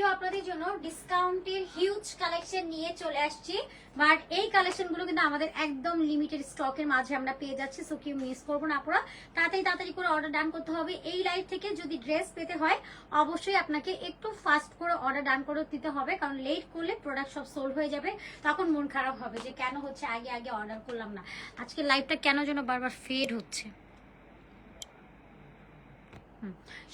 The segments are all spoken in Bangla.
আজকেও আপনাদের জন্য ডিসকাউন্টের হিউজ কালেকশন নিয়ে চলে আসছি। বাট এই কালেকশনগুলো কিন্তু আমাদের একদম লিমিটেড স্টকের মাঝে আমরা পেয়ে যাচ্ছি সো কেউ মিস করব না আপনারা তাড়াতাড়ি তাড়াতাড়ি করে অর্ডার ডান করতে হবে। এই লাইভ থেকে যদি ড্রেস পেতে হয়, অবশ্যই আপনাকে একটু ফাস্ট করে অর্ডার ডান করে দিতে হবে, কারণ লেট করলে প্রোডাক্ট সব সোল্ড হয়ে যাবে, তখন মন খারাপ হবে যে কেন হচ্ছে, আগে আগে অর্ডার করলাম না। আজকে লাইভটা কেন যেন বারবার ফেড হচ্ছে।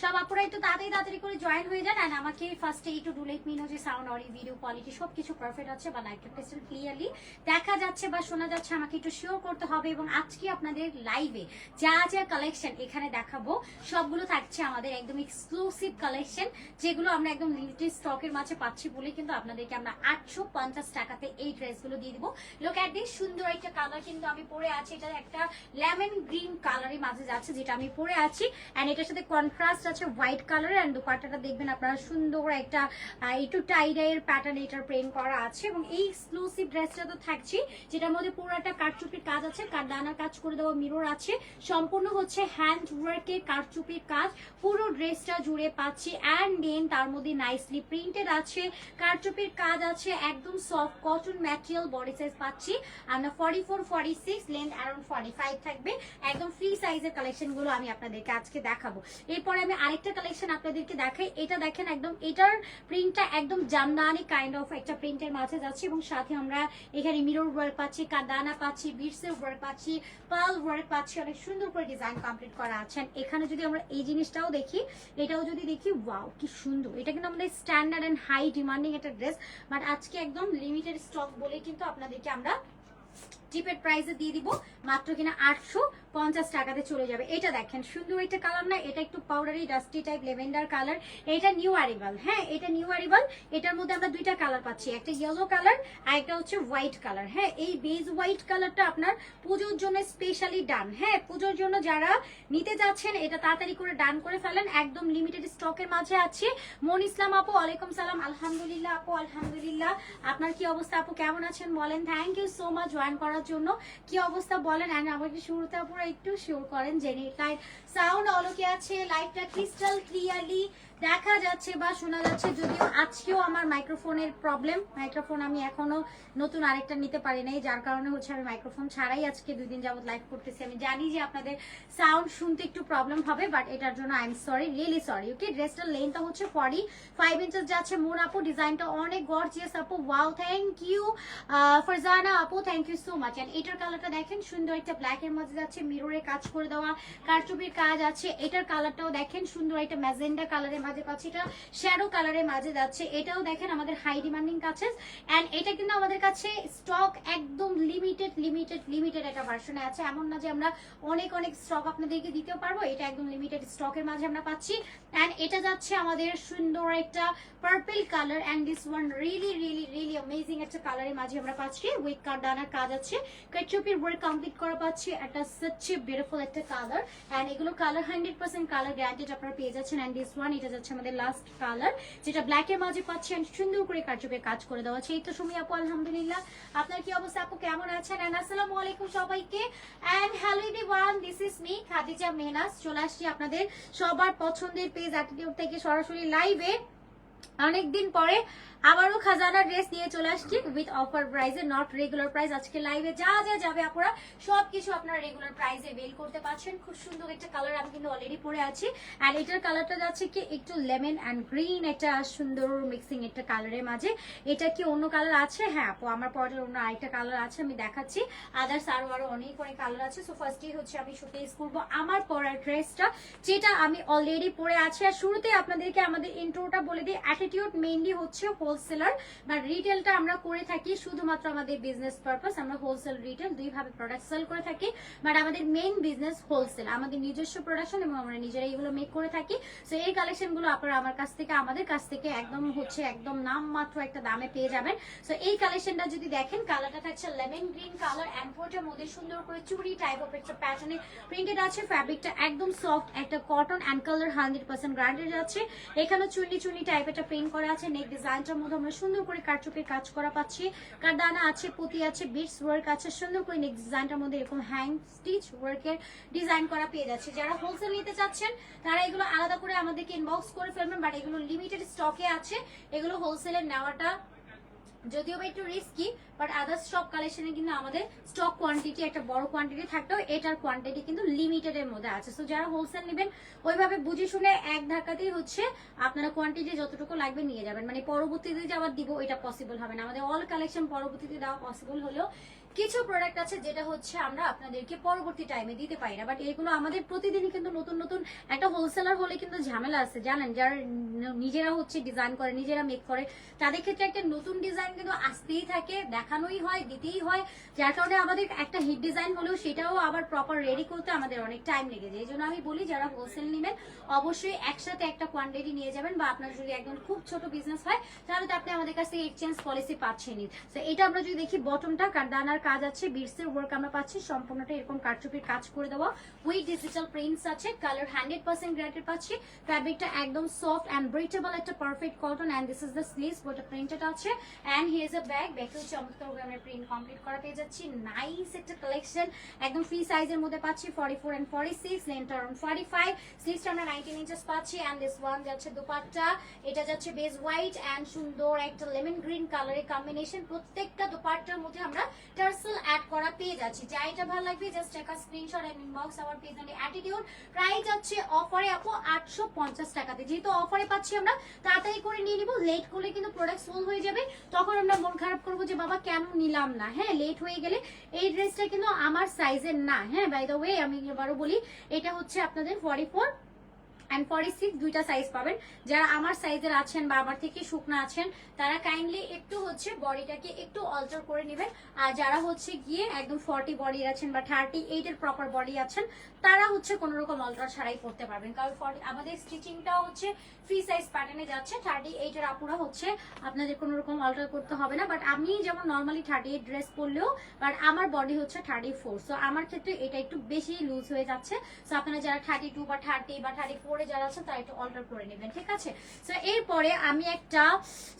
সব আপুরা একটু তাড়াতাড়ি তাড়াতাড়ি করে জয়েন হয়ে যান আর আমাকে ফার্স্টে একটু ডু লেট মিন যে সাউন্ড অরি ভিডিও কোয়ালিটি সব কিছু পারফেক্ট আছে বা লাইভটা ক্রিস্টাল ক্লিয়ারলি দেখা যাচ্ছে বা শোনা যাচ্ছে, আমাকে একটু শিওর করতে হবে এবং আজকে আপনাদের লাইভে যা যা কালেকশন এখানে দেখাবো, সবগুলো থাকছে আমাদের একদম এক্সক্লুসিভ কালেকশন যেগুলো আমরা একদম লিমিটেড স্টকের মাঝে পাচ্ছি বলে কিন্তু আপনাদেরকে আমরা আটশো পঞ্চাশ টাকাতে এই ড্রেসগুলো দিয়ে দিব। লোক অ্যাট দিস সুন্দর একটা কালার কিন্তু আমি পরে আছি। এটা একটা লেমন গ্রিন কালারের মাঝে যাচ্ছে, যেটা আমি পরে আছি অ্যান্ড এটার সাথে কন্ট্রাস্ট আছে হোয়াইট কালারের অ্যান্ড দুপাট্টাটা দেখবেন আপনারা সুন্দর একটা একটু টাইডাইয়ের প্যাটার্ন এটার প্রিন্ট করা আছে। এবং এই এক্সক্লুসিভ ড্রেসটা তো থাকছে যেটার মধ্যে পুরোটা কারচুপির কাজ আছে কারদানার কাজ করে দেওয়া মিরর আছে। সম্পূর্ণ হচ্ছে হ্যান্ড ওয়ার্কের কারচুপির কাজ, পুরো ড্রেসটা জুড়ে পাচ্ছি। অ্যান্ড দেন তার মধ্যে নাইসলি প্রিন্টেড আছে, কারচুপির কাজ আছে, একদম soft cotton material body size পাচ্ছি। আমরা forty four forty six length around forty five থাকবে। একদম ফ্রি সাইজের কালেকশনগুলো আমি আপনাদেরকে আজকে দেখাবো। এরপরে আমি আরেকটা কালেকশন আপনাদেরকে দেখাই। এটা দেখেন একদম, এটার প্রিন্টটা একদম জামদানি কাইন্ড অফ একটা প্রিন্টের মাঝে যাচ্ছে এবং সাথে আমরা এখানে মিরর ওয়ার্ক পাচ্ছি, কাদানা পাচ্ছি বিটসের ওয়ার্ক পাচ্ছি পাল ওয়ার্ক পাচ্ছি, অনেক সুন্দর করে ডিজাইন কমপ্লিট করা আছে। এখানে যদি আমরা এই জিনিসটাও দেখি, এটাও যদি দেখি ওয়াও কি সুন্দর। এটা কিন্তু আমাদের স্ট্যান্ডার্ড এন্ড হাই ডিমান্ডিং একটা ড্রেস বাট আজকে একদম লিমিটেড স্টক বলে কিন্তু আপনাদেরকে আমরা চিপের প্রাইসে দিয়ে দিব, মাত্র কিনা আটশো পঞ্চাশ টাকাতে চলে যাবে। এটা দেখেন, সুন্দর একটা কালার না, এটা একটু powdery dusty type lavender colour এটা নিউ অ্যারিভাল হ্যাঁ এটা নিউ অ্যারিভাল এটার মধ্যে আমরা দুইটা কালার পাচ্ছি, একটা ইয়েলো কালার আর একটা হচ্ছে হোয়াইট কালার হ্যাঁ এই বেজ হোয়াইট কালারটা আপনার পুজোর জন্য স্পেশালি ডান হ্যাঁ পুজোর জন্য যারা নিতে যাচ্ছেন, এটা তাড়াতাড়ি করে ডান করে ফেলেন, একদম লিমিটেড স্টকের মাঝে আছে। মন ইসলাম আপু, ওয়ালাইকুম সালাম, আলহামদুলিল্লাহ আপু, আলহামদুলিল্লাহ। আপনার কি অবস্থা আপু, কেমন আছেন বলেন? Thank you so much join করার জন্য কি অবস্থা বলেন? অ্যান্ড আমাকে শুরুতে আপনারা একটু শিওর করেন যে লাইট সাউন্ড অলকে আছে লাইটটা ক্রিস্টাল ক্লিয়ারলি দেখা যাচ্ছে বা শোনা যাচ্ছে, যদিও আজকেও আমার মাইক্রোফোনের প্রবলেম মাইক্রোফোন আমি এখনও নতুন আরেকটা নিতে পারি নাই, যার কারণে হচ্ছে আমি মাইক্রোফোন ছাড়াই আজকে দুই দিন যাবত লাইভ করতেছি। আমি জানি যে আপনাদের সাউন্ড শুনতে একটু প্রবলেম হবে বাট এটার জন্য I am sorry really sorry okay ড্রেসটার লেন্থটা হচ্ছে ফর্টি ফাইভ ইঞ্চেস যাচ্ছে। মোর আপু ডিজাইনটা অনেক গর্জিয়াস আপু। ওয়াও থ্যাংক ইউ ফরজানা আপু thank you so much and এটার কালারটা দেখেন, সুন্দর একটা ব্ল্যাক এর মধ্যে যাচ্ছে মিররে কাজ করে দেওয়া, কারচুপির কাজ আছে, এটার কালারটাও দেখেন, সুন্দর একটা ম্যাজেন্ডা কালারের মাঝে পাচ্ছি এটা শ্যাডো কালারের মাঝে যাচ্ছে, এটাও দেখেন আমাদের হাই ডিমান্ডিং কাছে অ্যান্ড এটা কিন্তু আমাদের কাছে স্টক একদম লিমিটেড লিমিটেড লিমিটেড একটা ভার্সনে আছে, এমন না যে আমরা অনেক অনেক স্টক আপনাদেরকে দিতেও পারব, এটা একদম লিমিটেড স্টকের মাঝে আমরা পাচ্ছি অ্যান্ড এটা যাচ্ছে আমাদের সুন্দর একটা purple colour and this one really really really amazing একটা কালারের মাঝে আমরা পাচ্ছি উইথ কারদানার কাজ আছে কেচুপির ওয়ার্ক কমপ্লিট করা পাচ্ছি, একটা সচ্চি বিউটিফুল একটা কালার অ্যান্ড এগুলো colour hundred percent colour guaranteed আপনারা পেয়ে যাচ্ছেন। অ্যান্ড দিস ওয়ান এটা যাচ্ছে আমাদের লাস্ট কালার যেটা ব্ল্যাক এর মাঝে পাচ্ছেন সুন্দর করে কারচুপে কাজ করে দেওয়া আছে এই তো সুমি আপু, আলহামদুলিল্লাহ। আপনার কি অবস্থা আপু? কেমন আছেন? অ্যান্ড আসসালামু আলাইকুম সবাইকে। And hello everyone this is me Khadija Mehnaz চলে আসছি আপনাদের সবার পছন্দের পেজ অ্যাটিটিউড থেকে সরাসরি লাইভে অনেকদিন পরে আবারও খাজানা ড্রেস নিয়ে চলে আসছি উইথ অফার প্রাইসে নট রেগুলার প্রাইস আজকে লাইভে যা যা যাবে আপনারা সবকিছু আপনারা রেগুলার প্রাইসে বেল করতে পারছেন। খুব সুন্দর একটা কালার আমি কিন্তু অলরেডি পরে আছি। আর এটার কালারটা যাচ্ছে কি, একটু লেমন অ্যান্ড গ্রিন একটা সুন্দর মিক্সিং একটা কালারের মাঝে। এটা কি অন্য কালার আছে? হ্যাঁ আপু, আমার পরের অন্য আরেকটা কালার আছে, আমি দেখাচ্ছি। আদার্স আরও আরও অনেক অনেক কালার আছে। সো ফার্স্টে হচ্ছে আমি শোকেস করব আমার পরার ড্রেসটা যেটা আমি অলরেডি পরে আছি। আর শুরুতে আপনাদেরকে আমাদের ইন্ট্রোটা বলে দিই অ্যাটিটিউড মেইনলি হচ্ছে হোলসেলার বা রিটেলটা আমরা করে থাকি শুধুমাত্র আমাদের বিজনেস পারপাস আমরা হোলসেল রিটেল দুইভাবে প্রোডাক্ট সেল করে থাকি বাট আমাদের মেইন বিজনেস হোলসেল আমাদের নিজস্ব প্রোডাকশন এবং আমরা নিজেরা এগুলো মেক করে থাকি। সো এই কালেকশনগুলো আপনারা আমার কাছ থেকে, আমাদের কাছ থেকে একদম হচ্ছে একদম নামমাত্র একটা দামে পেয়ে যাবেন। সো এই কালেকশনটা যদি দেখেন কালারটা থাকছে লেমন গ্রিন কালার অ্যান্ডপোর্টের মধ্যে সুন্দর করে চুড়ি টাইপ অফ একটা প্যাটার্নে প্রিন্টেড আছে ফ্যাব্রিকটা একদম সফট একটা cotton and colour hundred percent guaranteed আছে। এখানে চুন্নি চুন্নি টাইপ একটা প্রিন্ট করা আছে, নেক ডিজাইনটার মধ্যে আমরা সুন্দর করে কারচুকের কাজ করা পাচ্ছি। কারদানা আছে, পুঁতি আছে বিটস ওয়ার্ক আছে, সুন্দর করে নেক ডিজাইনটার মধ্যে এরকম হ্যাং স্টিচ ওয়ার্কের ডিজাইন করা পেয়ে যাচ্ছে। যারা হোলসেল নিতে চাচ্ছেন, তারা এগুলো আলাদা করে আমাদেরকে ইনবক্স করে ফেলবেন বাট এগুলো লিমিটেড স্টকে আছে। এগুলো হোলসেলের নেওয়াটা যদিও বা একটু রিস্কি বাট আদার্স সব কালেকশনে কিন্তু আমাদের স্টক কোয়ান্টিটি একটা বড় কোয়ান্টিটি থাকলেও এটার কোয়ান্টিটি কিন্তু লিমিটেড এর মধ্যে আছে। সো যারা হোলসেল নেবেন, ওইভাবে বুঝে শুনে এক ধাক্কাতেই হচ্ছে আপনারা কোয়ান্টিটি যতটুকু লাগবে নিয়ে যাবেন। মানে পরবর্তীতে যে আবার দিব এটা পসিবল হবে না। আমাদের অল কালেকশন পরবর্তীতে দেওয়া পসিবল হলেও কিছু প্রোডাক্ট আছে যেটা হচ্ছে আমরা আপনাদেরকে পরবর্তী টাইমে দিতে পারি না। বাট এগুলো আমাদের প্রতিদিনই কিন্তু নতুন নতুন একটা হোলসেলার হলে কিন্তু ঝামেলা আছে। জানেন, যারা নিজেরা হচ্ছে ডিজাইন করে, নিজেরা মেক করে, তাদের ক্ষেত্রে একটা নতুন ডিজাইন কিন্তু আসতেই থাকে, দেখানোই হয়, দিতেই হয়। যার কারণে আমাদের একটা হিট ডিজাইন হলেও সেটাও আবার প্রপার রেডি করতে আমাদের অনেক টাইম লেগে যায়। এই জন্য আমি বলি, যারা হোলসেল নেবেন, অবশ্যই একসাথে একটা কোয়ান্টিটি নিয়ে যাবেন বা আপনার যদি একদম খুব ছোট বিজনেস হয়, তাহলে তো আপনি আমাদের কাছ এক্সচেঞ্জ পলিসি পাচ্ছেনই। তো এটা আমরা যদি দেখি বটমটা কারদানার কাজ আছে বিটসের ওয়ার্ক আমরা পাচ্ছি, সম্পূর্ণটা এরকম কারচুপির কাজ করে দেওয়া। উইথ ডিজিটাল প্রিন্টস আছে কালার হান্ড্রেড পার্সেন্ট গ্রেটেড পাচ্ছি। ফ্যাব্রিকটা একদম সফট অ্যান্ড ব্রিটেবল একটা perfect cotton and this is the sleeves ওটা প্রিন্টেড আছে অ্যান্ড হিয়ার এ ব্যাগ ব্যাগেও চমৎকার ভাবে আমরা প্রিন্ট কমপ্লিট করা পেয়ে যাচ্ছি। নাইস একটা কালেকশন একদম ফ্রি সাইজের মধ্যে পাচ্ছি forty four and forty six length around forty five স্লিভসটা আমরা নাইনটিন ইঞ্চেস পাচ্ছি অ্যান্ড দিস ওয়ান যাচ্ছে দুপাট্টা। এটা যাচ্ছে বেস হোয়াইট অ্যান্ড সুন্দর একটা লেমন গ্রিন কালারের কম্বিনেশন প্রত্যেকটা দুপাট্টার মধ্যে আমরা টার্সেল অ্যাড করা পেয়ে যাচ্ছি। যা এটা ভালো লাগবে জাস্ট একটা স্ক্রিনশট এন্ড ইনবক্স আমার পেজ অন অ্যাটিটিউড প্রাইস যাচ্ছে অফারে আপু আটশো পঞ্চাশ টাকাতে যেহেতু অফারে পাচ্ছি আমরা, তাড়াতাড়ি করে নিয়ে নিব। লেট করলে কিন্তু প্রোডাক্ট সোল হয়ে যাবে। তখন আমরা মন খারাপ করব যে, বাবা, কেন নিলাম না? হ্যাঁ লেট হয়ে গেলে এই ড্রেসটা কিন্তু আমার সাইজের না। হ্যাঁ বাই দ্য ওয়ে আমি এবারও বলি, এটা হচ্ছে আপনাদের forty four and forty six দুইটা সাইজ পাবেন। যারা আমার সাইজের আছেন বা আমার থেকে শুকনা আছেন, তারা কাইন্ডলি একটু হচ্ছে বডিটাকে একটু অল্টার করে নেবেন। আর যারা হচ্ছে গিয়ে একদম ফর্টি বডি আছেন বা থার্টি এইটের প্রপার বডি আছেন, তারা হচ্ছে কোনো রকম অল্টার ছাড়াই করতে পারবেন। কারণ 40 আমাদের স্টিচিংটাও হচ্ছে ফ্রি সাইজ প্যাটার্নে যাচ্ছে। থার্টি এইটের আপুরা হচ্ছে আপনাদের কোনো রকম অল্টার করতে হবে না। বাট আমি যেমন নর্মালি থার্টি এইট ড্রেস পরলেও বাট আমার বডি হচ্ছে থার্টি ফোর সো আমার ক্ষেত্রে এটা একটু বেশি লুজ হয়ে যাচ্ছে। সো আপনারা যারা থার্টি টু বা থার্টি বা থার্টি ফোরে যারা আছেন, তারা একটু অল্টার করে নেবেন, ঠিক আছে? সো এরপরে আমি একটা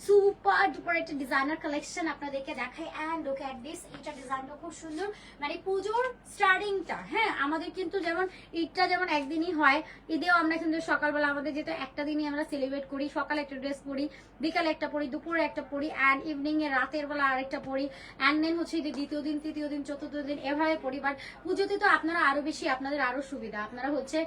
সুপার ডুপার একটা ডিজাইনার কালেকশন আপনাদেরকে দেখাই অ্যান্ড লুক অ্যাট দিস এইটা ডিজাইনটা খুব সুন্দর। মানে পুজোর স্টার্টিংটা হ্যাঁ আমাদের কিন্তু যেমন ঈদটা যেমন একদিনই হয়, ঈদেও আমরা কিন্তু সকালবেলা আমাদের যেটা একটা দিনই আমরা সেলিব্রেট করি, সকালে একটা ড্রেস পরি, বিকালে একটা পরি, দুপুরে একটা পরি অ্যান্ড ইভিনিং এ রাতের বেলা আরেকটা পরি অ্যান্ড দেন হচ্ছে যে দ্বিতীয় দিন, তৃতীয় দিন, চতুর্থ দিন এভাবে পরি। বাট পুজোতে তো আপনারা আরও বেশি, আপনাদের আরও সুবিধা। আপনারা হচ্ছে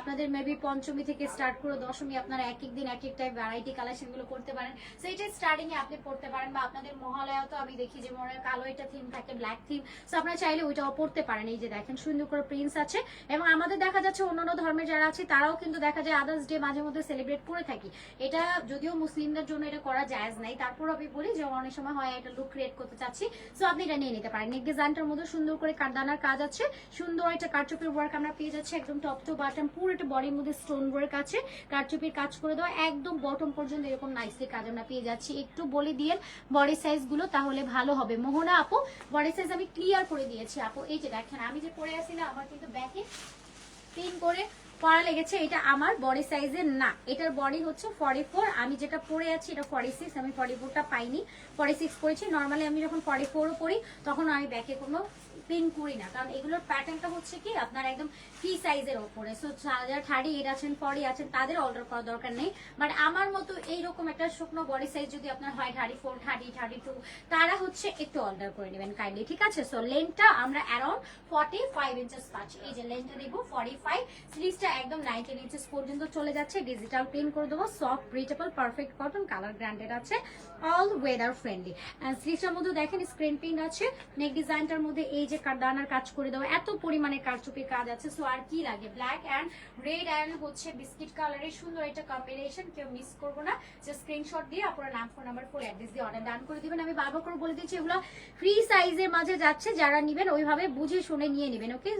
আপনাদের মেবি পঞ্চমী থেকে স্টার্ট করে দশমী আপনারা এক এক দিন, এক এক টাইপ ভ্যারাইটি কালেকশনগুলো করতে পারেন। সো এটা এ আপনি পড়তে পারেন বা আপনাদের মহালয়া তো আমি দেখি যে মনে কালো একটা থিম থাকে ব্ল্যাক থিম সো আপনারা চাইলে ওইটাও পড়তে পারেন। এই যে দেখেন, সুন্দর করে প্রিন্স আছে এবং আমাদের দেখা যাচ্ছে অন্যান্য ধর্মের যারা আছে, তারাও কিন্তু দেখা যায় আদার্স ডে মাঝে মধ্যে সেলিব্রেট করে থাকি। এটা যদিও মুসলিমদের জন্য এটা করা জায়েজ নাই। তারপর আমি বলি যে অনেক সময় হয় একটা লুক ক্রিয়েট করতে চাচ্ছি। সো আপনি এটা নিয়ে নিতে পারেন। নেক ডিজাইনটার মধ্যে সুন্দর করে কারদানার কাজ আছে। সুন্দর একটা কারচুপির ওয়ার্ক আমরা পেয়ে যাচ্ছি একদম টপ টু বাটম পুরো একটা বডির মধ্যে স্টোন ওয়ার্ক আছে কারচুপির কাজ করে দেওয়া, একদম বটম পর্যন্ত এরকম নাইসলি কাজ আমরা পেয়ে যাচ্ছি। একটু বলে দিয়ে বডি সাইজগুলো, তাহলে ভালো হবে। মোহনা আপু বডি সাইজ আমি ক্লিয়ার করে দিয়েছি আপু। এই যে দেখেন, আমি যে পরে আসি না, আমার কিন্তু ব্যাকে পিন করে পরা লেগেছে, এটা আমার বডি সাইজের না। এটার বডি হচ্ছে ফর্টি ফোর আমি যেটা পরে আছি, এটা ফর্টি সিক্স আমি ফর্টি ফোরটা পাইনি। ফর্টি সিক্স পরেছি নর্মালি আমি যখন ফর্টি ফোরও পরি, তখন আমি ব্যাকে কোনো পিন করি না। কারণ এগুলোর প্যাটার্নটা হচ্ছে কি, আপনার একদম ফ্রি সাইজের ওপরে। সো যারা থার্টি এইট আছেন ফর্টি আছেন, তাদের অর্ডার করার দরকার নেই। বাট আমার মতো এইরকম একটা শুকনো বডি সাইজ যদি আপনার হয় thirty four thirty thirty two তারা হচ্ছে একটু অর্ডার করে নেবেন কাইন্ডলি ঠিক আছে? সো লেন্থটা আমরা অ্যারাউন্ড ফর্টি ফাইভ ইঞ্চেস পাচ্ছি। এই যে লেন্থটা দেখব ফর্টি ফাইভ স্লিভসটা একদম নাইনটিন ইঞ্চেস পর্যন্ত চলে যাচ্ছে। ডিজিটাল প্রিন্ট করে দেবো। Soft breathable perfect cotton colour guaranteed আছে। অল ওয়েদার ফ্রেন্ডলি অ্যান্ড স্লিভসটার মধ্যে দেখেন স্ক্রিন প্রিন্ট আছে। নেক ডিজাইনটার মধ্যে এই যে কারদানার কাজ করে দেওয়া, এত পরিমাণে কারচুপির কাজ আছে। সো আর কি লাগে? ব্ল্যাক অ্যান্ড রেড অ্যান্ড হচ্ছে বিস্কিট কালারের সুন্দর একটা কম্বিনেশন কেউ মিস করব না। যে স্ক্রিনশট দিয়ে আপনার নাম ফোন নাম্বার ফুল অ্যাড্রেস দিয়ে অর্ডার ডান করে দিবেন। আমি বারবার করে বলে দিচ্ছি, এগুলো ফ্রি সাইজের মাঝে যাচ্ছে। যারা নিবেন, ওইভাবে বুঝে শুনে নিয়ে নেবেন ওকে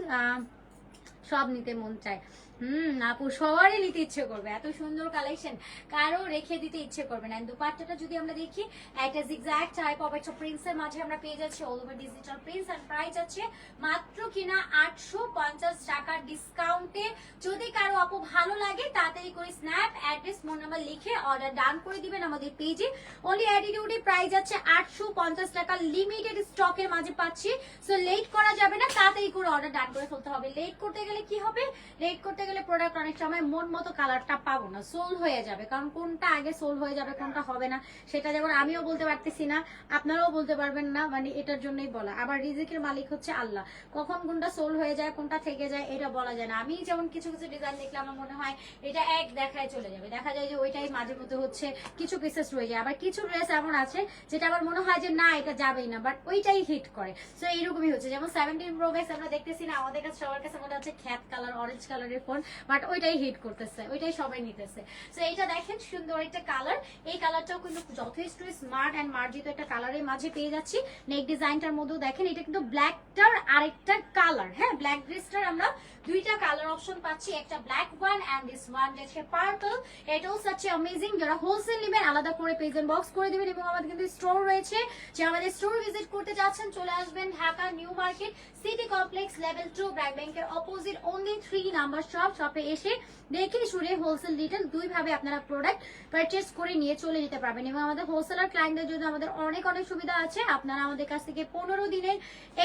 সব নিতে মন চায়। হুম, আপু, সবারই নিতে ইচ্ছে করবে। এত সুন্দর কালেকশন কারও রেখে দিতে ইচ্ছে করবে না। দুপাট্টাটা যদি আমরা দেখি, একটা জিগজ্যাগ টাইপ অফ একটা প্রিন্সের মাঝে আমরা পেয়ে যাচ্ছি all over digital prints and price আছে মাত্র কিনা আটশো পঞ্চাশ টাকার ডিসকাউন্টে যদি কারও আপু ভালো লাগে, তাড়াতাড়ি করে স্ন্যাপ অ্যাড্রেস ফোন নাম্বার লিখে অর্ডার ডান করে দিবেন আমাদের পেজে অনলি অ্যাটিটিউডে প্রাইস আছে আটশো পঞ্চাশ টাকা লিমিটেড স্টকের মাঝে পাচ্ছি। সো লেট করা যাবে না, তাড়াতাড়ি করে অর্ডার ডান করে ফেলতে হবে। লেট করতে গেলে কি হবে? লেট করতে গেলে প্রোডাক্ট অনেক সময় মন মতো কালারটা পাবো না সোল হয়ে যাবে। কারণ কোনটা আগে সোল হয়ে যাবে, কোনটা হবে না, সেটা যেমন আমিও বলতে পারতেছি না, আপনারাও বলতে পারবেন না মানে এটার জন্যই বলা। আবার রিজিকের মালিক হচ্ছে আল্লাহ। কখন কোনটা সোল হয়ে যায়, কোনটা থেকে যায়, এটা বলা যায় না। আমি যেমন কিছু কিছু ডিজাইন দেখলে আমার মনে হয় এটা এক দেখায় চলে যাবে। দেখা যায় যে ওইটাই মাঝে মধ্যে হচ্ছে কিছু পিসেস রয়ে যায়। আবার কিছু ড্রেস এমন আছে যেটা আমার মনে হয় যে না, এটা যাবেই না বাট ওইটাই হিট করে। সো এইরকমই হচ্ছে। যেমন সেভেন্টিন প্রো ম্যাক্স আমরা দেখতেছি না, আমাদের কাছে, সবার কাছে মনে হচ্ছে খ্যাত কালার অরেঞ্জ কালারের ফোন বাট ওইটাই হিট করতেছে, ওইটাই সবাই নিতেছে। সো এইটা দেখেন, সুন্দর একটা কালার এই কালারটাও কিন্তু যথেষ্ট স্মার্ট অ্যান্ড মার্জিত একটা কালারের মাঝে পেয়ে যাচ্ছি। নেক ডিজাইনটার মধ্যেও দেখেন, এটা কিন্তু ব্ল্যাকটার আরেকটা কালার হ্যাঁ ব্ল্যাক ড্রেসটার আমরা দুইটা কালার অপশন পাচ্ছি, একটা black one and this one যেটা পার্পল এটাও সাচ্ছে অ্যামেজিং যারা হোলসেল নেবেন, আলাদা করে পেজেন্ট বক্স করে দিবেন, এবং আমাদের কিন্তু স্টোর রয়েছে। যে আমাদের স্টোর ভিজিট করতে যাচ্ছেন, চলে আসবেন Dhaka, New Market City complex level two BRAC ব্যাংকের opposite only three number shop শপে এসে দেখে শুনে হোলসেল ডিটেল দুই ভাবে আপনারা প্রোডাক্ট পারচেস করে নিয়ে চলে যেতে পারবেন। এবং আমাদের হোলসেলার ক্লায়েন্টদের জন্য আমাদের অনেক অনেক সুবিধা আছে। আপনারা আমাদের কাছ থেকে পনেরো দিনের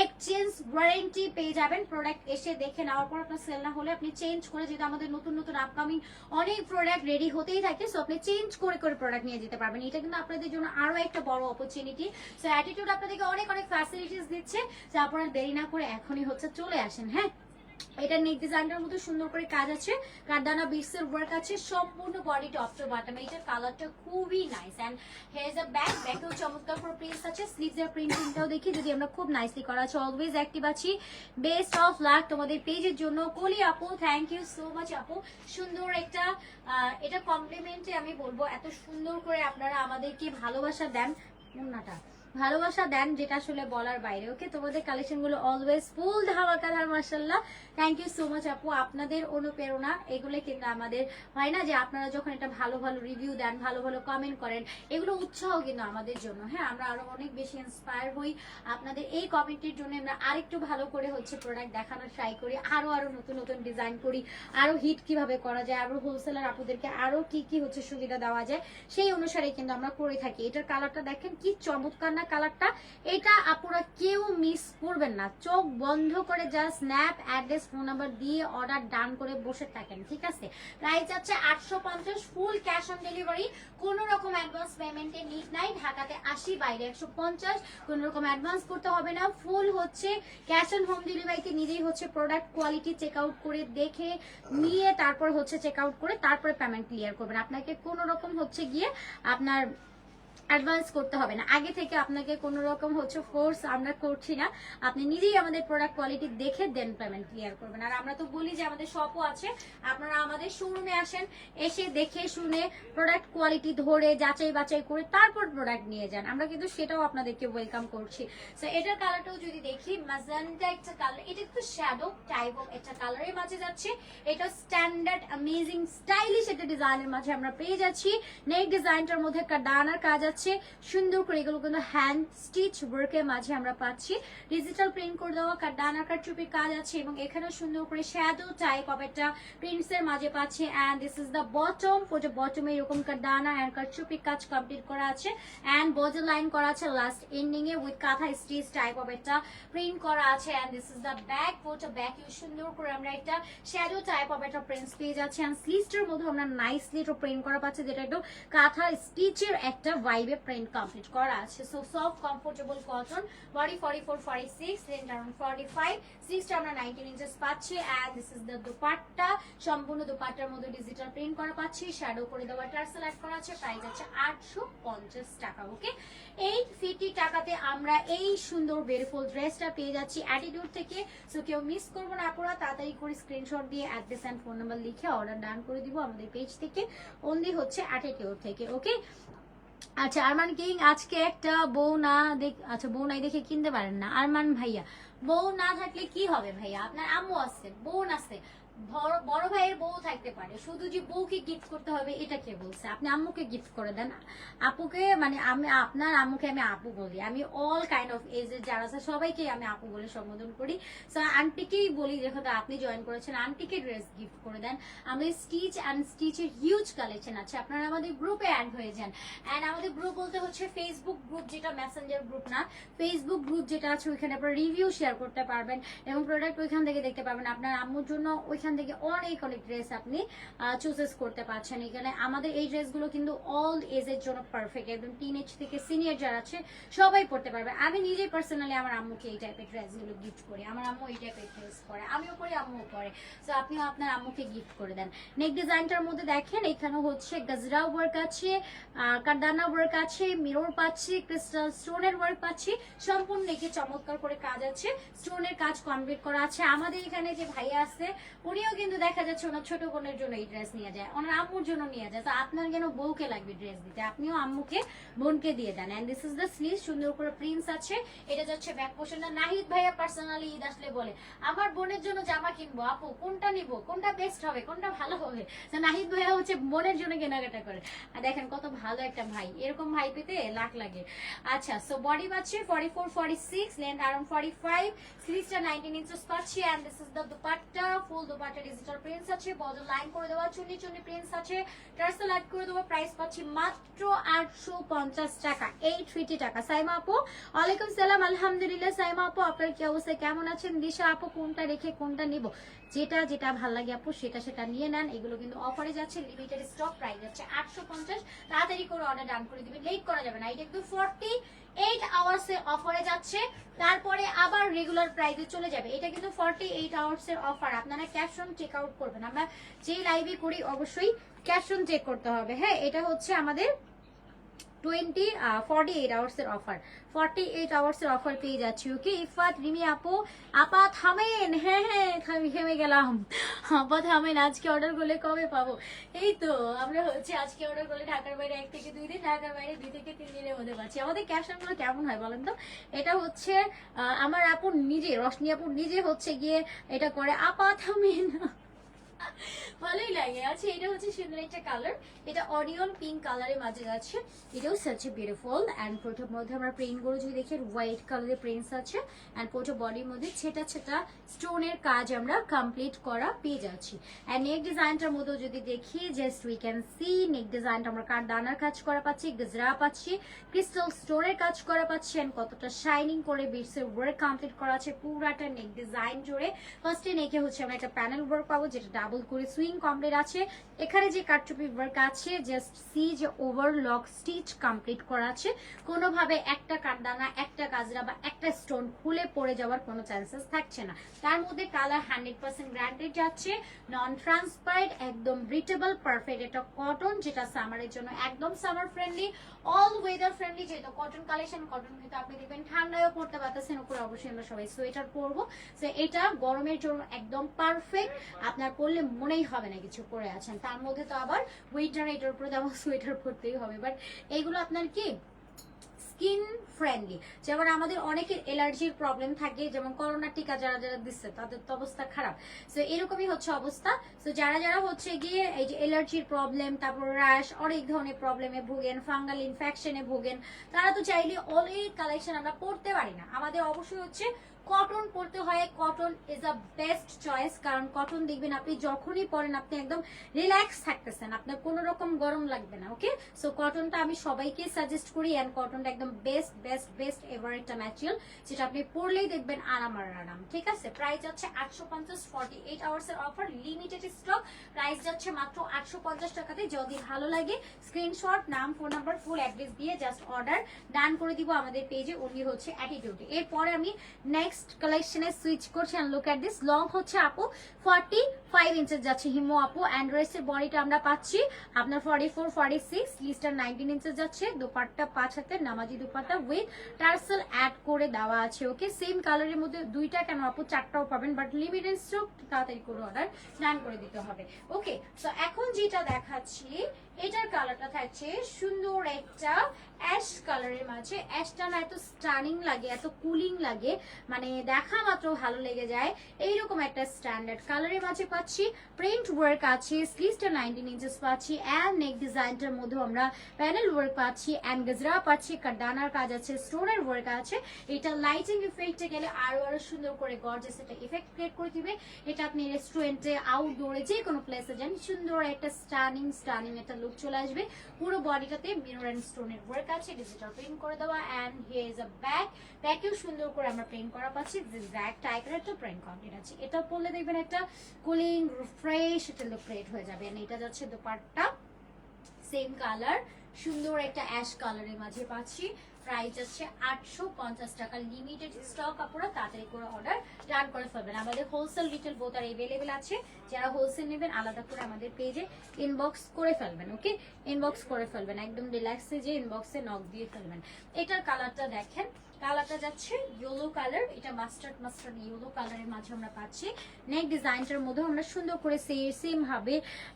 এক্সচেঞ্জ ওয়ারেন্টি পেয়ে যাবেন। প্রোডাক্ট এসে দেখে নেওয়ার পর আপনার সেল না হলে আপনি চেঞ্জ করে যেহেতু আমাদের নতুন নতুন আপকামিং অনেক প্রোডাক্ট রেডি হতেই থাকে সো আপনি চেঞ্জ করে করে প্রোডাক্ট নিয়ে যেতে পারবেন। এটা কিন্তু আপনাদের জন্য আরও একটা বড় অপরচুনিটি সো অ্যাটিটিউড আপনাদেরকে অনেক অনেক ফ্যাসিলিটিস দিচ্ছে। যা আপনারা দেরি না করে এখনই হচ্ছে চলে আসেন হ্যাঁ? এটা নেক ডিজাইনটার মধ্যে সুন্দর করে কাজ আছে। কারদানা বিটসের ওয়ার্ক আছে, সম্পূর্ণ বডি টপ টু বটম এইটার কালারটা খুবই nice here is a back ব্যাকেও চমৎকার করে প্রিন্টস আছে। স্লিভস এর প্রিন্টিংটাও দেখি, যদি আমরা খুব নাইসলি করা আছে অলওয়েজ অ্যাক্টিভ আছি। বেস্ট অফ লাক তোমাদের পেজের জন্য। কলি আপু থ্যাংক ইউ সো মাচ আপু। সুন্দর একটা এটা কমপ্লিমেন্টে আমি বলব, এত সুন্দর করে আপনারা আমাদেরকে ভালোবাসা দেন। মুন্নাটা ভালোবাসা দেন যেটা আসলে বলার বাইরে, ওকে? তোমাদের কালেকশনগুলো অলওয়েজ ফুল ধামাকাধার মার্শাল্লাহ থ্যাংক ইউ সো মাচ আপু। আপনাদের অনুপ্রেরণা এগুলো কিন্তু আমাদের হয় না যে আপনারা যখন এটা ভালো ভালো রিভিউ দেন, ভালো ভালো কমেন্ট করেন, এগুলো উৎসাহ কিন্তু আমাদের জন্য হ্যাঁ? আমরা আরও অনেক বেশি ইন্সপায়ার হই। আপনাদের এই কমেন্টের জন্য আমরা আরেকটু ভালো করে হচ্ছে প্রোডাক্ট দেখানোর ট্রাই করি, আরও আরও নতুন নতুন ডিজাইন করি, আরও হিট কীভাবে করা যায়, আরও হোলসেলার আপুদেরকে আরও কি কি হচ্ছে সুবিধা দেওয়া যায়, সেই অনুসারে কিন্তু আমরা করে থাকি। এটার কালারটা দেখেন কি চমৎকার না কালারটা, এটা আপনারা কেউ মিস করবেন না। চোখ বন্ধ করে যা স্ন্যাপ অ্যাড্রেস ফোন নাম্বার দিয়ে অর্ডার ডান করে বসে থাকেন, ঠিক আছে? প্রাইস আছে আটশো পঞ্চাশ ফুল ক্যাশ অন ডেলিভারি কোনো রকম অ্যাডভান্স পেমেন্টের নিড নাই, ঢাকাতে আশি বাইরে একশো পঞ্চাশ, কোনো রকম অ্যাডভান্স করতে হবে না ফুল হচ্ছে ক্যাশ অন হোম ডেলিভারিতে নিজেই হচ্ছে প্রোডাক্ট কোয়ালিটি চেক আউট করে দেখে নিয়ে তারপর হচ্ছে চেক আউট করে তারপরে পেমেন্ট ক্লিয়ার করবেন। আপনাকে কোনো রকম হচ্ছে গিয়ে আপনার অ্যাডভান্স করতে হবে না। আগে থেকে আপনাকে কোনো রকম হচ্ছে ফোর্স আমরা করছি না। আপনি নিজেই আমাদের প্রোডাক্ট কোয়ালিটি দেখে দেন পেমেন্ট ক্লিয়ার করবেন। আর আমরা তো বলি যে আমাদের শপও আছে। আপনারা আমাদের শোরুমে আসেন, এসে দেখে শুনে প্রোডাক্ট কোয়ালিটি ধরে, যাচাই বাছাই করে তারপর প্রোডাক্ট নিয়ে যান। আমরা কিন্তু সেটাও আপনাদেরকে ওয়েলকাম করছি। সো এটার কালারটাও যদি দেখি ম্যাজেন্টা একটা কালার এটা একটু শ্যাডো টাইপ অফ একটা কালারের মাঝে যাচ্ছে। এটা স্ট্যান্ডার্ড অ্যামেজিং স্টাইলিশ একটা ডিজাইনের মাঝে আমরা পেয়ে যাচ্ছি। নেক ডিজাইনটার মধ্যে একটা ডানার কাজ আছে। সুন্দর করে এগুলো কিন্তু হ্যান্ড স্টিচ ওয়ার্কের মাঝে আমরা পাচ্ছি। ডিজিটাল প্রিন্ট করে দেওয়া ডানার কারচুপির কাজ আছে এবং এখানেও সুন্দর করে শ্যাডো টাইপ অফ একটা প্রিন্টস এর মাঝে পাচ্ছি। And this is the bottom photo বটমে এরকম ডানা অ্যান্ড কারচুপির কাজ কমপ্লিট করা আছে। অ্যান্ড বর্ডার লাইন করা আছে last ending A with kantha stitch type of একটা প্রিন্ট করা আছে। And this is the back photo back you সুন্দর করে আমরা একটা শ্যাডো টাইপ অফ একটা প্রিন্টস পেয়ে যাচ্ছি। অ্যান্ড স্লিভসটার মধ্যে আমরা নাইসলি একটু প্রিন্ট করা পাচ্ছি, যেটা একটু কাঁথা স্টিচের একটা ভাইবে প্রিন্ট কমপ্লিট করা আছে। So soft comfortable cotton body forty four forty six length around forty five সিক্সটা আমরা নাইনটিন ইঞ্চেস পাচ্ছি। And this is the dupatta. সম্পূর্ণ দুপাট্টার মধ্যে ডিজিটাল প্রিন্ট করা পাচ্ছি। শ্যাডো করে দেওয়া টার্সেল অ্যাড করা আছে। প্রাইস আছে আটশো পঞ্চাশ টাকা ওকে এই ফিফটি টাকাতে আমরা এই সুন্দর বেরফুল ড্রেসটা পেয়ে যাচ্ছি অ্যাটিটিউড থেকে। সো কেউ মিস করব না আপনারা তাড়াতাড়ি করে স্ক্রিনশট দিয়ে অ্যাড্রেস অ্যান্ড ফোন নাম্বার লিখে অর্ডার ডান করে দিব আমাদের পেজ থেকে। অনলি হচ্ছে অ্যাটিটিউড থেকে ওকে আচ্ছা আরমান কিং, আজকে একটা বউ না দেখ আচ্ছা বউ নাই দেখে কিনতে পারেন না। আরমান ভাইয়া, বউ না থাকলে কি হবে ভাইয়া? আপনার আম্মু আছে, বোন আছে। বড়- ভাইয়ের বউ থাকতে পারে। শুধু যে বউকে গিফট করতে হবে, এটা কে বলছে? আপনি আম্মুকে গিফট করে দেন। আপুকে মানে আমি, আপনার আম্মুকে আমি আপু বলি। আমি অল কাইন্ড অফ এজ এজের যারা আছে, সবাইকে আমি আপু বলে সম্বোধন করি। সো আন্টিকেই বলি, যেহেতু আপনি জয়েন করেছেন আন্টিকে ড্রেস গিফট করে দেন। আমাদের স্টিচ অ্যান্ড স্টিচের হিউজ কালেকশন আছে। আপনারা আমাদের গ্রুপে অ্যাড হয়ে যান। অ্যান্ড আমাদের গ্রুপ বলতে হচ্ছে ফেসবুক গ্রুপ যেটা মেসেঞ্জার গ্রুপ না। ফেসবুক গ্রুপ যেটা আছে, ওইখানে আপনারা রিভিউ শেয়ার করতে পারবেন। এবং প্রোডাক্ট ওইখান থেকে দেখতে পারবেন। আপনার আম্মুর জন্য ওইখান থেকে অনেক অনেক ড্রেস আপনি চুজেস করতে পারছেন এখানে। আমাদের এই ড্রেসগুলো কিন্তু অল এজের জন্য পারফেক্ট একদম টিন এজ থেকে সিনিয়র যারা আছে, সবাই পড়তে পারবে। আমি নিজে পার্সোনালি আমার আম্মুকে এই টাইপের ড্রেসগুলো গিফট করি। আমার আম্মু এই টাইপের ড্রেস পরে, আমিও করি আম্মুও পরে। সো আপনিও আপনার আম্মুকে গিফট করে দেন। নেক ডিজাইনটার মধ্যে দেখেন, এখানে হচ্ছে গজরা ওয়ার্ক আছে কারদানা ওয়ার্ক আছে মিরর পাচ্ছি ক্রিস্টাল স্টোনের ওয়ার্ক পাচ্ছি। সম্পূর্ণ নেকে চমৎকার করে কাজ আছে। স্টোনের কাজ কমপ্লিট করা আছে। আমাদের এখানে যে ভাইয়া আছে উনিও কিন্তু দেখা যাচ্ছে ওনার ছোট বোনের জন্য এই ড্রেস নিয়ে যায়, ওনার আম্মুর জন্য নিয়ে যায়। তো আপনার কেন বউকে লাগবে ড্রেস দিতে? আপনিও আম্মুকে, বোনকে দিয়ে দেন। And this is the sleeve সুন্দর করে প্রিন্স আছে। এটা যাচ্ছে ব্যাক পোর্শনটা নাহিদ ভাইয়া পার্সোনালি ঈদ আসলে বলে, আমার বোনের জন্য জামা কিনবো, আপু, কোনটা নিব? কোনটা বেস্ট হবে? কোনটা ভালো হবে? তো নাহিদ ভাইয়া হচ্ছে বোনের জন্য কেনাকাটা করে। আর দেখেন কত ভালো একটা ভাই। এরকম ভাই পেতে লাখ লাগে। আচ্ছা সো বডি পাচ্ছি forty four forty six length around forty five স্লিভসটা nineteen inches পাচ্ছি। And this is the dupatta full dupatta digital prints আছে বদল লাইন করে দেওয়া, চুনি চুনি প্রিন্টস আছে টার্সেল অ্যাড করে দেওয়া প্রাইস পাচ্ছি মাত্র আটশো পঞ্চাশ টাকা। এই থ্রিটি টাকা। সাইমা আপু, ওয়ালাইকুম সালাম, আলহামদুলিল্লাহ। সাইমা আপু, আপনার কি অবস্থা? কেমন আছেন? দিশা আপু, কোনটা রেখে কোনটা নিব? যেটা যেটা ভালো লাগে আপু, সেটা সেটা নিয়ে নেন। এগুলো কিন্তু অফারে যাচ্ছে লিমিটেড স্টক প্রাইস যাচ্ছে আটশো পঞ্চাশ। তাড়াতাড়ি করে অর্ডার ডান করে দিবেন লেট করা যাবে না। এটা কিন্তু ফর্টি এইট আওয়ার্স অফারে যাচ্ছে। তারপরে আবার রেগুলার প্রাইসে চলে যাবে। এটা কিন্তু ফর্টি এইট আওয়ার্স এর অফার আপনারা ক্যাশ অন চেক আউট করবেন। আমরা যেই লাইভে করি, অবশ্যই ক্যাশ অন চেক করতে হবে। হ্যাঁ এটা হচ্ছে আমাদের টোয়েন্টি ফর্টি এইট আওয়ার্স এর অফার ফর্টি এইট আওয়ার্স এর অফার পেয়ে যাচ্ছি ওকে ইফাত, রিমি আপু, আপা থামেন হ্যাঁ হ্যাঁ থামি, থেমে গেলাম। আপা থামেন, আজকে অর্ডার করলে কবে পাবো? এই তো, আমরা হচ্ছে আজকে অর্ডার করলে ঢাকার বাইরে এক থেকে দুই দিন, ঢাকার বাইরে দুই থেকে তিন দিনের মধ্যে পাচ্ছি। আমাদের ক্যাপশনগুলো কেমন হয় বলেন তো? এটা হচ্ছে আমার আপুর নিজে রশনি আপুর নিজে হচ্ছে গিয়ে এটা করে, আপা থামেন। ভালোই লাগে। আচ্ছা এটা হচ্ছে সুন্দর একটা কালার এটা অনিয়ন পিঙ্ক কালারের মাঝে যাচ্ছে এটাও সাচ্ছে বিউটিফুল অ্যান্ড প্রথম মধ্যে আমরা প্রিন্টগুলো যদি দেখি হোয়াইট কালারের প্রিন্টস আছে। অ্যান্ড পুরো বডির মধ্যে ছেটা ছেটা স্টোনের কাজ আমরা কমপ্লিট করা পেয়ে যাচ্ছি। অ্যান্ড নেক ডিজাইনটার মধ্যে যদি দেখি just we can see neck ডিজাইনটা আমরা কার দানার কাজ করা পাচ্ছি গজরা পাচ্ছি ক্রিস্টাল স্টোনের কাজ করা পাচ্ছি অ্যান্ড কতটা শাইনিং করে বিটসের ওয়ার্ক কমপ্লিট করা আছে। পুরাটা নেক ডিজাইন জুড়ে। ফার্স্টে নেকে হচ্ছে আমরা একটা প্যানেল ওয়ার্ক পাবো, যেটা ডাবল করে সুইং কমপ্লিট আছে। এখানে যে কাটচুপি ওয়ার্ক আছে জাস্ট সি যে ওভারলক স্টিচ কমপ্লিট করা আছে। কোনোভাবে একটা কাটদানা একটা কাজরা বা একটা স্টোন খুলে পড়ে যাওয়ার কোনো চান্সেস থাকছে না। তার মধ্যে কালার হান্ড্রেড পার্সেন্ট গ্রান্টেড যাচ্ছে নন ট্রান্সপারেন্ট একদম ব্রিটেবল পারফেক্ট এটা কটন যেটা সামারের জন্য একদম summer friendly all weather friendly যেহেতু কটন কালেকশন কটন কিন্তু আপনি দেখবেন ঠান্ডায়ও পড়তে পারতেছেন, উপরে অবশ্যই আমরা সবাই সোয়েটার পরবো। সো এটা গরমের জন্য একদম পারফেক্ট আপনার পরলে মনেই হবে না কিছু পরে আছেন। তার মধ্যে তো আবার উইন্টার এটার উপরে তো আমার সোয়েটার পরতেই হবে। বাট এইগুলো আপনার কি? স্কিন ফ্রেন্ডলি যেমন আমাদের অনেকের এলার্জির প্রবলেম থাকে, যেমন করোনা টিকা যারা যারা দিচ্ছে, তাদের তো অবস্থা খারাপ। সো এরকমই হচ্ছে অবস্থা। সো যারা যারা হচ্ছে গিয়ে এই যে এলার্জির প্রবলেম তারপর র্যাশ অনেক ধরনের প্রবলেমে ভোগেন ফাঙ্গাল ইনফেকশনে ভোগেন, তারা তো চাইলে অনেক কালেকশন আমরা পড়তে পারি না। আমাদের অবশ্যই হচ্ছে কটন পরতে হয় cotton is a best choice কারণ কটন দেখবেন আপনি যখনই পরেন, আপনি একদম রিল্যাক্স থাকতেছেন, আপনার কোনো রকম গরম লাগবে না ওকে সো কটনটা আমি সবাইকে সাজেস্ট করি অ্যান্ড কটনটা একদম বেস্ট বেস্ট বেস্ট এভার একটা ম্যাটেরিয়াল যেটা আপনি পরলেই দেখবেন আরাম আর আরাম, ঠিক আছে? প্রাইস যাচ্ছে আটশো পঞ্চাশ ফর্টি এইট আওয়ার্স এর অফার লিমিটেড স্টক প্রাইস যাচ্ছে মাত্র আটশো পঞ্চাশ টাকাতে, যদি ভালো লাগে স্ক্রিনশট নাম ফোন নাম্বার ফুল অ্যাড্রেস দিয়ে জাস্ট অর্ডার ডান করে দিব আমাদের পেজে উনি হচ্ছে অ্যাটিটিউড এরপরে আমি নেক্সট কালেকশনে সুইচ করছি and look at this long হচ্ছে আপু ফর্টি ফাইভ ইঞ্চেস যাচ্ছে, হিমো আপু। অ্যান্ড্রয়েডের বডিটা আমরা পাচ্ছি আপনার ফর্টি ফোর ফর্টি সিক্স লিস্টার নাইনটিন ইঞ্চেস যাচ্ছে। দুপাট্টা পাঁচ হাতে নামাজি দুপাট্টা উইথ টার্সেল অ্যাড করে দেওয়া আছে ওকে সেম কালারের মধ্যে দুইটা কেন আপু? চারটাও পাবেন বাট লিমিটেড স্টক তাড়াতাড়ি করে অর্ডার ডান করে দিতে হবে ওকে তো এখন যেটা দেখাচ্ছি এটার কালারটা থাকছে সুন্দর একটা অ্যাশ কালারের মাঝে। অ্যাশটা না এত স্টানিং লাগে, এত কুলিং লাগে মানে দেখা মাত্র ভালো লেগে যায়। এইরকম একটা স্ট্যান্ডার্ড কালারের মাঝে পাচ্ছি প্রিন্ট ওয়ার্ক আছে স্লিভসটা নাইনটিন ইঞ্চেস পাচ্ছি অ্যান্ড নেক ডিজাইনটার মধ্যেও আমরা প্যানেল ওয়ার্ক পাচ্ছি অ্যান্ড গজরা পাচ্ছি কাডানার কাজ আছে স্টোনের ওয়ার্ক আছে। এটা লাইটিং ইফেক্টে গেলে আরও আরও সুন্দর করে গর্জেস একটা ইফেক্ট ক্রিয়েট করে দিবে। এটা আপনি রেস্টুরেন্টে আউটডোরে যে কোনো প্লেসে যান, সুন্দর একটা স্টানিং স্টানিং একটা লুক চলে আসবে। পুরো বডিটাতে মিরর অ্যান্ড স্টোনের ওয়ার্ক আছে ডিজিটাল প্রিন্ট করে দেওয়া and he is a bag ব্যাগেও সুন্দর করে আমরা প্রিন্ট করা পাচ্ছি ব্যাগ টাইপের একটা প্রিন্ট কমপ্লিট আছে। এটা পরলে দেখবেন একটা কুলিং রিফ্রেশ এটা লুক ক্রিয়েট হয়ে যাবে। এটা যাচ্ছে দোপাট্টা সেম কালার সুন্দর একটা অ্যাশ কালারের মাঝে পাচ্ছি। প্রাইস আছে আটশো পঞ্চাশ টাকা। লিমিটেড স্টক আপনারা তাড়াতাড়ি করে অর্ডার রান করে ফেলবেন। আমাদের হোলসেল রিটেল বোথ আর এভেলেবেল আছে। যারা হোলসেল নেবেন, আলাদা করে আমাদের পেজে ইনবক্স করে ফেলবেন ওকে ইনবক্স করে ফেলবেন, একদম রিল্যাক্সে যে ইনবক্সে নক দিয়ে ফেলবেন। এটার কালারটা দেখেন। কালারটা যাচ্ছে ইয়েলো কালার এটা মাস্টার্ড মাস্টার্ড ইয়েলো কালারের মাঝে আমরা পাচ্ছি। নেক ডিজাইনটার মধ্যে আমরা সুন্দর করে সেম ভাবে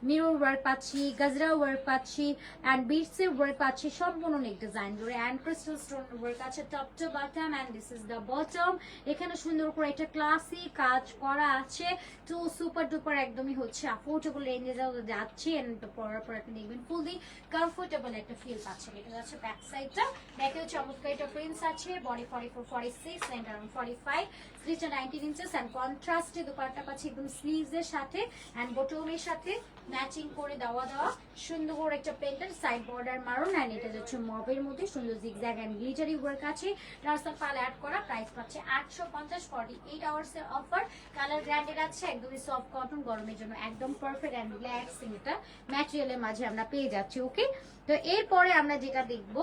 মিরর ওয়ার্ক পাচ্ছি গজরা ওয়ার্ক পাচ্ছি অ্যান্ড বিটসের ওয়ার্ক পাচ্ছি, সম্পূর্ণ নেক ডিজাইন জুড়ে। অ্যান্ড ক্রিস্টাল স্টোন ওয়ার্ক আছে top to bottom and this is the bottom এখানে সুন্দর করে একটা ক্লাসি কাজ করা আছে। তো সুপার ডুপার একদমই হচ্ছে অ্যাফোর্ডেবল রেঞ্জে যাচ্ছে এন্ড পরার পর আপনি দেখবেন ফুললি কমফোর্টেবল একটা ফিল পাচ্ছেন। এটা যাচ্ছে ব্যাক সাইডটা ব্যাকে চমৎকার একটা প্রিন্স আছে 44, 46, and around 45. থ্রিটা নাইনটিন ইঞ্চেস অ্যান্ড কন্ট্রাস্টে দোপাট্টা পাচ্ছি একদম স্লিভসের সাথে অ্যান্ড বোটমের সাথে ম্যাচিং করে দেওয়া দেওয়া। সুন্দর করে একটা পেন্টার সাইড বর্ডার মারুন অ্যান্ড এটা হচ্ছে মবের মধ্যে। সুন্দর জিগজ্যাগ অ্যান্ড গ্লিটারি ওয়ার্ক আছে। রাস্তা পাল অ্যাড করা প্রাইস পাচ্ছে আটশো পঞ্চাশ ফর্টি এইট আওয়ার্সের অফার কালার গ্র্যান্ডেড আছে, একদমই সফট কটন গরমের জন্য একদম পারফেক্ট অ্যান্ড রিল্যাক্সিং এটা। ম্যাটেরিয়ালের মাঝে আমরা পেয়ে যাচ্ছি ওকে তো এরপরে আমরা যেটা দেখব,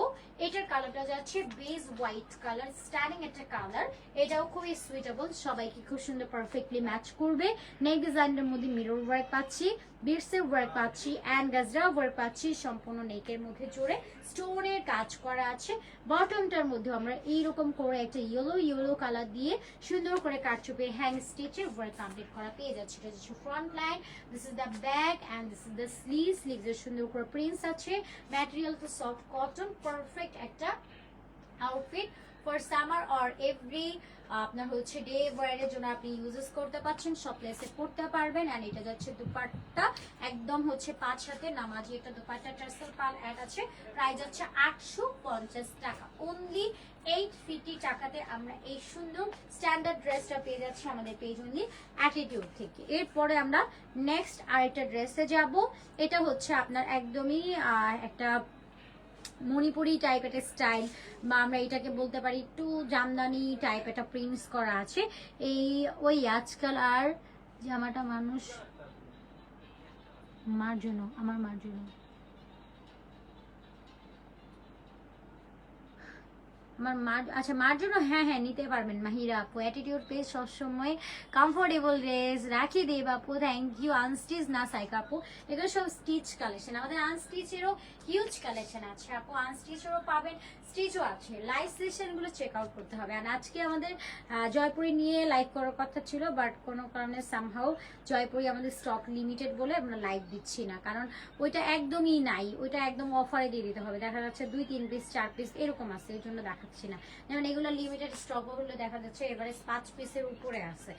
এটার কালারটা যাচ্ছে বেজ হোয়াইট কালার স্ট্যান্ডিং একটা কালার এটাও খুবই সুইট সুইটেবল সবাইকে খুব সুন্দর পারফেক্টলি ম্যাচ করবে। নেক ডিজাইনের মধ্যে মিরর ওয়ার্ক পাচ্ছি বিটসের ওয়ার্ক পাচ্ছি অ্যান্ড গাজরা ওয়ার্ক পাচ্ছি, সম্পূর্ণ নেকের মধ্যে জুড়ে স্টোনের কাজ করা আছে। বটমটার মধ্যে আমরা এইরকম করে একটা ইয়েলো ইয়েলো কালার দিয়ে সুন্দর করে কাটচুপের হ্যাং স্টিচের ওয়ার্ক কমপ্লিট করা পেয়ে যাচ্ছে। এটা হচ্ছে front line this is the back and this is the sleeve স্লিভসের সুন্দর করে প্রিন্টস আছে। ম্যাটেরিয়াল তো সফট কটন পারফেক্ট একটা outfit for summer or every আপনার হচ্ছে ডে ওয়ারের জন্য আপনি ইউজেস করতে পারছেন সব প্লেসে পড়তে পারবেন অ্যান্ড এটা যাচ্ছে দুপাট্টা। একদম হচ্ছে পাঁচ হাতে নামাজি একটা দুপাট্টা টার্সেল পাল অ্যাড আছে। প্রাইস হচ্ছে আটশো পঞ্চাশ টাকা। অনলি এইট ফিফটি টাকাতে আমরা এই সুন্দর স্ট্যান্ডার্ড ড্রেসটা পেয়ে যাচ্ছি আমাদের পেজ অনলি অ্যাটিটিউড থেকে। এরপরে আমরা নেক্সট আরেকটা ড্রেসে যাব। এটা হচ্ছে আপনার একদমই একটা মণিপুরি টাইপ স্টাইল বা আমরা এটাকে বলতে পারি একটু জামদানি টাইপ একটা প্রিন্টস করা আছে। এই ওই আজকাল আর জামাটা মানুষ, মার জন্য, আমার মার জন্য। আমার মার আচ্ছা মার জন্য হ্যাঁ হ্যাঁ নিতে পারবেন। মাহিরা আপু অ্যাটিটিউড পেজ সবসময় কমফোর্টেবল ড্রেস রাখি দেব আপু থ্যাংক ইউ আনস্টিচ না সাইক আপু। এগুলো সব স্টিচ কালেকশন আমাদের আনস্টিচেরও হিউজ কালেকশন আছে আপু। আনস্টিচেরও পাবেন স্টিচও আছে। লাইভ সেশনগুলো চেক আউট করতে হবে। আর আজকে আমাদের জয়পুরি নিয়ে লাইভ করার কথা ছিল বাট কোনো কারণে সামহাও জয়পুরি আমাদের স্টক লিমিটেড বলে আমরা লাইভ দিচ্ছি না। কারণ ওইটা একদমই নাই। ওইটা একদম অফারে দিয়ে দিতে হবে। দেখা যাচ্ছে দুই, তিন পিস চার পিস এরকম আছে। এই জন্য দেখাচ্ছি না। যেমন এগুলো লিমিটেড স্টক হলে দেখা যাচ্ছে এবারে পাঁচ পিসের উপরে আছে।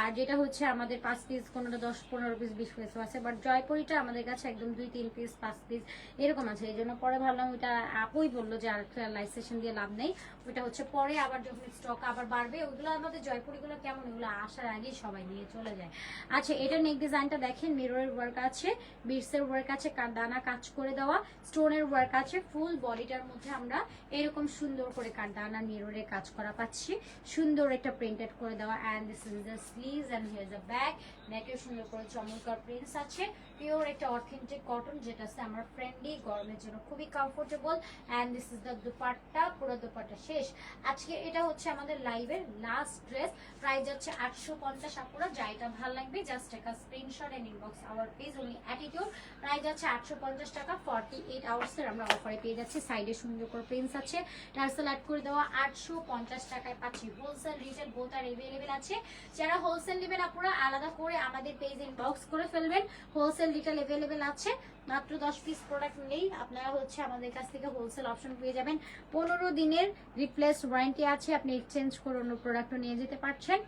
আর যেটা হচ্ছে আমাদের পাঁচ পিস কোনোটা দশ, পনেরো পিস বিশ পিসও আছে। বাট জয়পুরিটা আমাদের কাছে একদম দুই, তিন পিস পাঁচ পিস এরকম আছে। এই জন্য পরে ভাবলাম ওইটা আপুই বলল যে আর লাইভ সেশন দিয়ে লাভ নেই। ওইটা হচ্ছে পরে আবার যখন স্টক আবার বাড়বে, ওইগুলো আমাদের জয়পুরিগুলো কেমন? ওগুলো আসার আগেই সবাই নিয়ে চলে যায়। আচ্ছা এটা নেক ডিজাইনটা দেখেন মিররের ওয়ার্ক আছে বিটসের ওয়ার্ক আছে দানা কাজ করে দেওয়া স্টোনের ওয়ার্ক আছে ফুল বডিটার মধ্যে আমরা এরকম সুন্দর করে কার মিরোরে কাজ করা পাচ্ছি। সুন্দর একটা প্রিন্টেড করে দেওয়া। And this is the sleeves and here the back নেকে সুন্দর করে চমৎকার প্রিন্টস আছে। পিওর একটা অথেন্টিক কটন যেটা আছে আমার ফ্রেন্ডলি গরমের জন্য খুবই comfortable and this is the dupatta, পুরো দুপাট্টা শেষ। আজকে এটা হচ্ছে আমাদের লাইভের লাস্ট ড্রেস প্রাইস যাচ্ছে আটশো পঞ্চাশ আপুরা, যা এটা ভালো লাগবে জাস্ট একটা screenshot and inbox our page উনি অ্যাটিটিউড প্রাইস যাচ্ছে আটশো পঞ্চাশ টাকা ফর্টি এইট আওয়ার্সের আমরা অফারে পেয়ে যাচ্ছি সাইডে সুন্দর করে প্রিন্স আছে। টার্সেল অ্যাড করে দেওয়া আটশো পঞ্চাশ টাকায় পাচ্ছি। হোলসেল রিটেল বোথ আর এভেলেবেল আছে। যারা হোলসেল নেবেন আপুরা, আলাদা করে আমাদের পেজ ইনবক্স করে ফেলবেন। হোলসেল হোলসেল রিটেল অ্যাভেলেবেল আছে। মাত্র দশ পিস প্রোডাক্ট নেই। আপনারা হচ্ছে আমাদের কাছ থেকে হোলসেল অপশন পেয়ে যাবেন। পনেরো দিনের রিপ্লেস ওয়ারেন্টি আছে। আপনি এক্সচেঞ্জ করে অন্য প্রোডাক্টও নিয়ে যেতে পারছেন।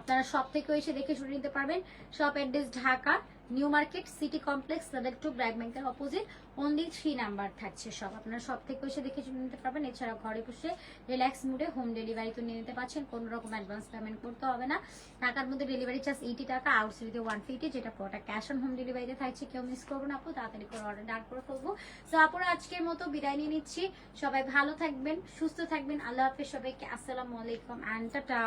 আপনারা সব থেকে এসে দেখে শুনে নিতে পারবেন। Shop address Dhaka. New Market, City Complex level two BRAC ব্যাংকের অপোজিট অনলি থ্রি নাম্বার থাকছে সব। আপনারা সব থেকে এসে দেখে শুনে নিতে পারবেন। এছাড়া ঘরে বসে রিল্যাক্স মুডে হোম ডেলিভারি তো নিয়ে নিতে পারছেন। কোনো রকম অ্যাডভান্স পেমেন্ট করতে হবে না। টাকার মধ্যে ডেলিভারি চার্জ এইটি টাকা আউট আউটসাইডে ওয়ান ফিফটি যেটা পুরোটা ক্যাশ অন হোম ডেলিভারিতে থাকছে। কেউ মিস করব না আপু, তাড়াতাড়ি করে অর্ডার ডান করে ফেলব। তো আপুরা, আজকের মতো বিদায় নিয়ে নিচ্ছি। সবাই ভালো থাকবেন, সুস্থ থাকবেন। আল্লাহ হাফেজ সবাইকে। আসসালামু আলাইকুম অ্যান্ড টাটা